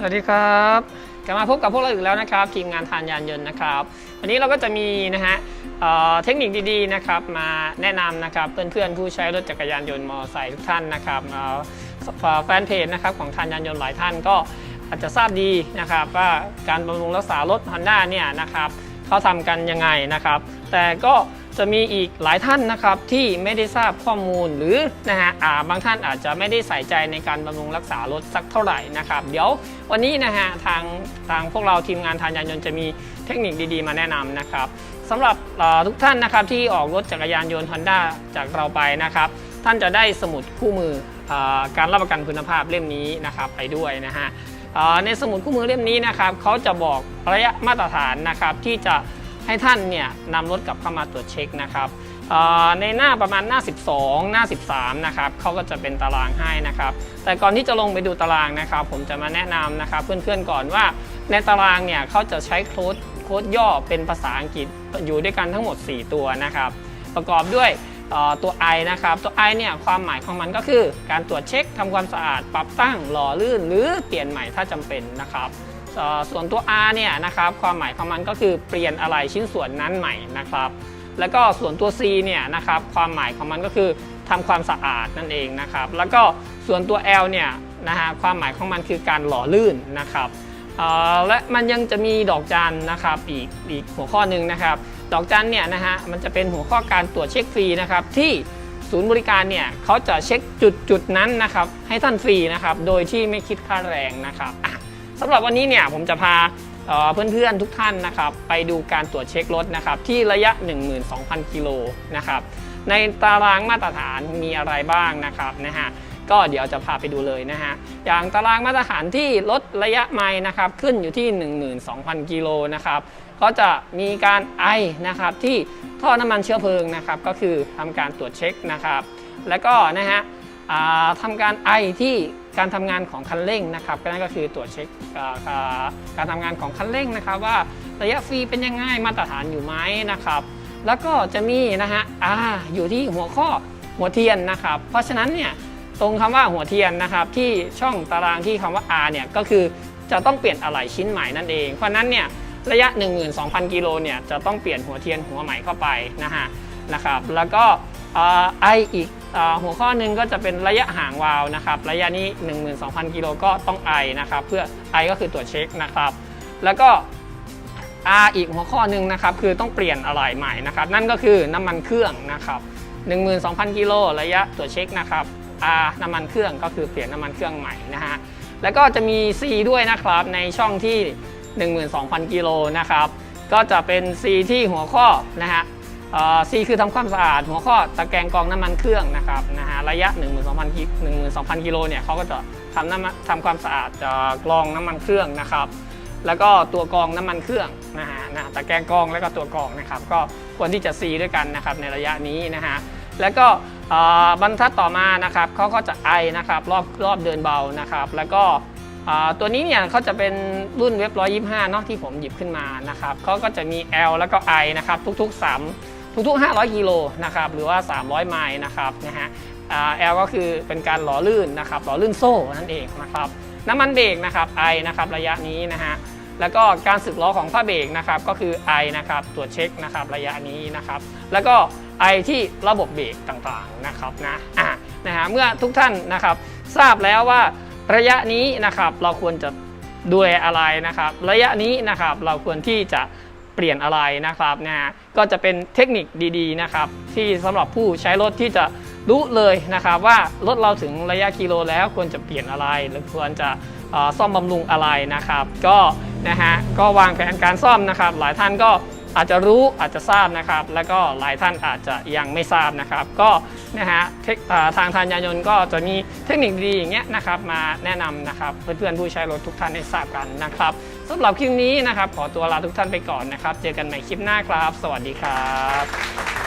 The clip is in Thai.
สวัสดีครับกลับมาพบกับพวกเราอีกแล้วนะครับทีมงานทานยานยนต์นะครับ วันนี้เราก็จะมีนะฮะเอ่อเทคนิคดีๆนะครับมาแนะนำนะครับเพื่อนๆผู้ใช้รถจักรยานยนต์มอเตอร์ไซค์ทุกท่านนะครับเอ่อแฟนเพจนะครับของทานยานยนต์หลายท่านก็อาจจะทราบดีนะครับว่าการบำรุงรักษารถ Honda เนี่ยนะครับเขาทำกันยังไงนะครับ แต่ก็ จะมีอีกหลายท่านนะครับที่ไม่ได้ทราบข้อมูลหรือนะฮะบางท่านอาจจะไม่ได้ใส่ใจในการบำรุงรักษารถสักเท่าไหร่นะครับ เดี๋ยววันนี้นะฮะทางทางพวกเราทีมงานทานยานยนต์จะมีเทคนิคดีๆ มาแนะนำนะครับสำหรับทุกท่านนะครับที่ออกรถจักรยานยนต์ Honda จากเราไปนะครับ ท่านจะได้สมุดคู่มืออการรับประกันคุณภาพเล่มนี้นะครับไปด้วยนะฮะในสมุดคู่มือเล่มนี้นะครับเขาจะบอกระยะมาตรฐานนะครับที่จะ ให้ท่านเนี่ยนำรถกลับเข้ามาตรวจเช็คนะครับในหน้าประมาณหน้า 12 หน้า 13 นะครับเขาก็จะเป็นตารางให้นะครับ แต่ก่อนที่จะลงไปดูตารางนะครับ ผมจะมาแนะนำนะครับเพื่อนๆก่อนว่า ในตารางเนี่ยเขาจะใช้โค้ดโค้ดย่อเป็นภาษาอังกฤษอยู่ด้วยกันทั้งหมด 4 ตัวนะครับ ประกอบด้วยตัว I นะครับ ตัว I เนี่ยความหมายของมันก็คือ การตรวจเช็คทำความสะอาด ปรับตั้งหล่อลื่น หรือเปลี่ยนใหม่ถ้าจำเป็นนะครับ ส่วนตัว R เนี่ยนะครับความหมายของมันก็คือเปลี่ยนอะไรชิ้นส่วนนั้นใหม่นะครับแล้วก็ส่วนตัว C เนี่ยนะครับความหมายของมันก็คือทำความสะอาดนั่นเองนะครับแล้วก็ส่วนตัว L เนี่ยนะฮะความหมายของมันคือการหล่อลื่นนะครับและมันยังจะมีดอกจันนะครับอีกอีกหัวข้อหนึ่งนะครับดอกจันเนี่ยนะฮะมันจะเป็นหัวข้อการตรวจเช็คฟรีนะครับที่ศูนย์บริการเนี่ยเขาจะเช็คจุดจุดนั้นนะครับให้ท่านฟรีนะครับโดยที่ไม่คิดค่าแรงนะครับ สำหรับวันนี้เนี่ยผมจะพาเพื่อนๆทุกท่านนะครับไปดูการตรวจเช็ครถนะครับที่ระยะ 12,000 กิโลนะครับในตารางมาตรฐานมีอะไรบ้างนะครับนะฮะก็เดี๋ยวจะพาไปดูเลยนะฮะอย่างตารางมาตรฐานที่ลดระยะไมล์นะครับขึ้นอยู่ที่ 12,000 กิโลนะครับก็จะมีการไอนะครับที่ท่อน้ำมันเชื้อเพลิงนะครับก็คือทำการตรวจเช็คนะครับ แล้วก็นะฮะทำการไอที่ การทำงานของคันเร่งนะครับก็นั่นก็คือตรวจเช็คอ่าอ่าการทำงานของคันเร่งนะครับ ว่าระยะฟรีเป็นยังไงมาตรฐานอยู่ไหมนะครับ แล้วก็จะมีนะฮะอ่าอยู่ที่หัวข้อหัวเทียนนะครับ เพราะฉะนั้นเนี่ยตรงคำว่าหัวเทียนนะครับ ที่ช่องตารางที่คำว่า R เนี่ยก็คือจะต้องเปลี่ยนอะไหล่ชิ้นใหม่นั่นเอง เพราะฉะนั้นเนี่ยระยะ 12,000 กิโลเนี่ยจะต้องเปลี่ยนหัวเทียนหัวใหม่เข้าไปนะฮะนะครับ แล้วก็ไออีก หัวข้อหนึ่งก็จะเป็นระยะห่างวาล์วนะครับระยะนี้ 12,000 กิโลก็ต้องไอนะครับเพื่อไอก็คือตรวจเช็คนะครับ แล้วก็ R อีกหัวข้อหนึ่งนะครับคือต้องเปลี่ยนอะไหล่ใหม่นะครับนั่นก็คือน้ำมันเครื่องนะครับ12,000 กิโลระยะตรวจเช็คนะครับ R น้ำมันเครื่องก็คือเปลี่ยนน้ำมันเครื่องใหม่นะฮะแล้วก็จะมี C ด้วยนะครับในช่องที่ 12,000 กิโลนะครับก็จะเป็น C ที่หัวข้อนะฮะ C คือทำความสะอาด หัวข้อตะแกรงกรองน้ำมันเครื่องนะครับนะฮะระยะ 12,000 12,000กิโลเนี่ยเขาก็จะทำน้ำทำความสะอาดจะกรองน้ำมันเครื่องนะครับ แล้วก็ตัวกรองน้ำมันเครื่องนะฮะนะตะแกรงกรองแล้วก็ตัวกรองนะครับ ก็ควรที่จะ C ด้วยกันนะครับในระยะนี้นะฮะแล้วก็บรรทัดต่อมานะครับเขาก็จะไอนะครับรอบรอบเดินเบานะครับ แล้วก็ตัวนี้เนี่ยเขาจะเป็นรุ่นเว็บ125เนาะที่ผมหยิบขึ้นมานะครับเขาก็จะมี L แล้วก็ I นะครับทุกๆ3 ทุกๆ 500 กิโลนะครับหรือว่า 300 ไมล์นะครับนะฮะอ่า L ก็คือเป็นการหล่อลื่นนะครับหล่อลื่นโซ่นั่นเองนะครับน้ำมันเบรกนะครับ I นะครับระยะนี้นะฮะแล้วก็การสึกล้อของผ้าเบรกนะครับก็คือ I นะครับตรวจเช็คนะครับระยะนี้นะครับแล้วก็ I ที่ระบบเบรกต่างๆนะครับนะอะนะฮะเมื่อทุกท่านนะครับทราบแล้วว่าระยะนี้นะครับเราควรจะดูแลอะไรนะครับ ระยะนี้นะครับเราควรที่จะ เปลี่ยนอะไรนะครับนะฮะก็จะเป็นเทคนิคดีๆนะครับที่สำหรับผู้ใช้รถที่จะรู้เลยนะครับว่ารถเราถึงระยะกิโลแล้วควรจะเปลี่ยนอะไร หรือควรจะซ่อมบำรุงอะไรนะครับ ก็นะฮะก็วางแผนการซ่อมนะครับ หลายท่านก็ อาจจะรู้อาจจะทราบนะครับ แล้วก็หลายท่านอาจจะยังไม่ทราบนะครับ ก็นะฮะเทาทางทานยานยนต์ก็จะมีเทคนิคดีอย่างเงี้ยนะครับมาแนะนำนะครับเพื่อนๆผู้ใช้รถทุกท่านให้ทราบกันนะครับสำหรับคลิปนี้นะครับขอตัวลาทุกท่านไปก่อนนะครับ เจอกันใหม่คลิปหน้าครับ สวัสดีครับ